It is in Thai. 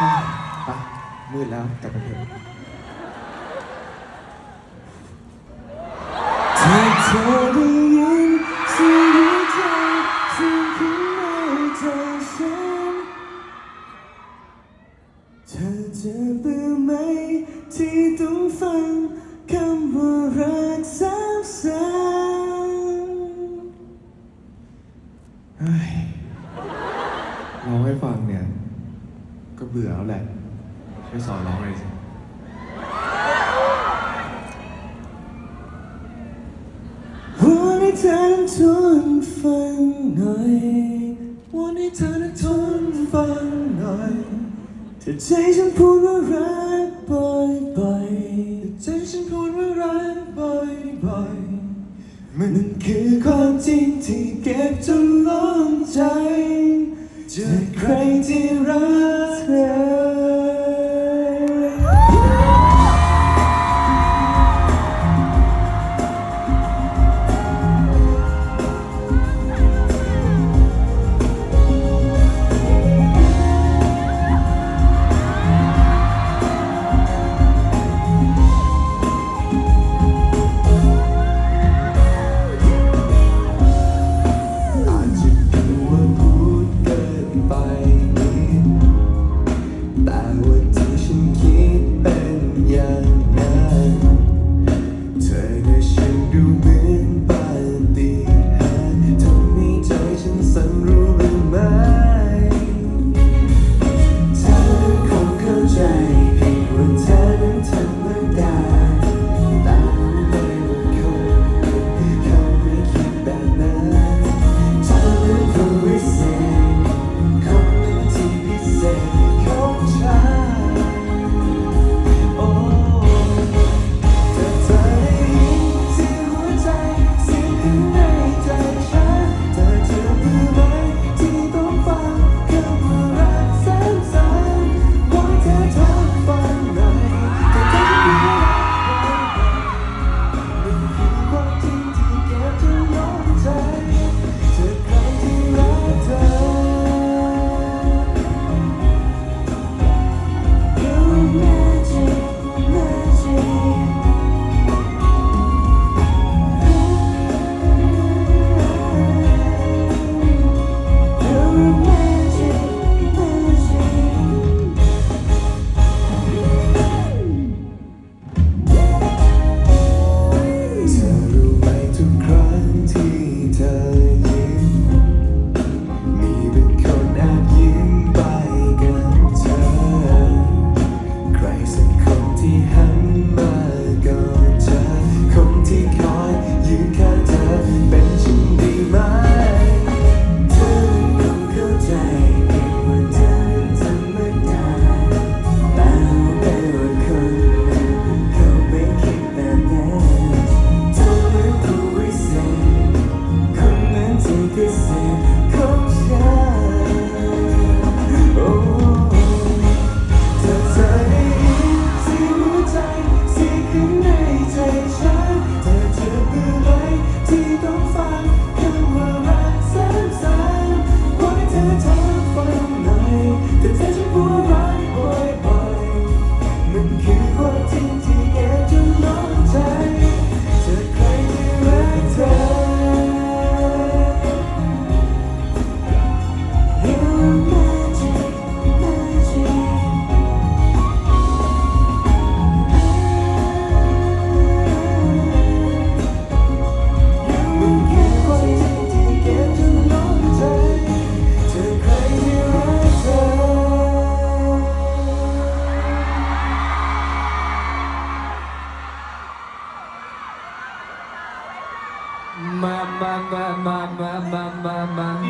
ปมืดแล้วกลับไปเถอะเธอได้ยิยงหัวใจเสียงข้างในใจฉันเธอจะเบื่อไหมที่ต้องฟังคำว่ารักซ้ำๆเราให้ฟังเนี่ย ก็เบื่อแล้วแหละ ช่วยสอนร้องเลยสิวอนให้เธอนั้นทนฟังหน่อยวอนให้เธอนั้นทนฟังหน่อยถ้าใจฉันพูดว่ารักบ่อยๆถ้าใจฉันพูดว่ารักบ่อยๆมันคือค Decorating runs now. I would see how ma ma ma ma ma ma.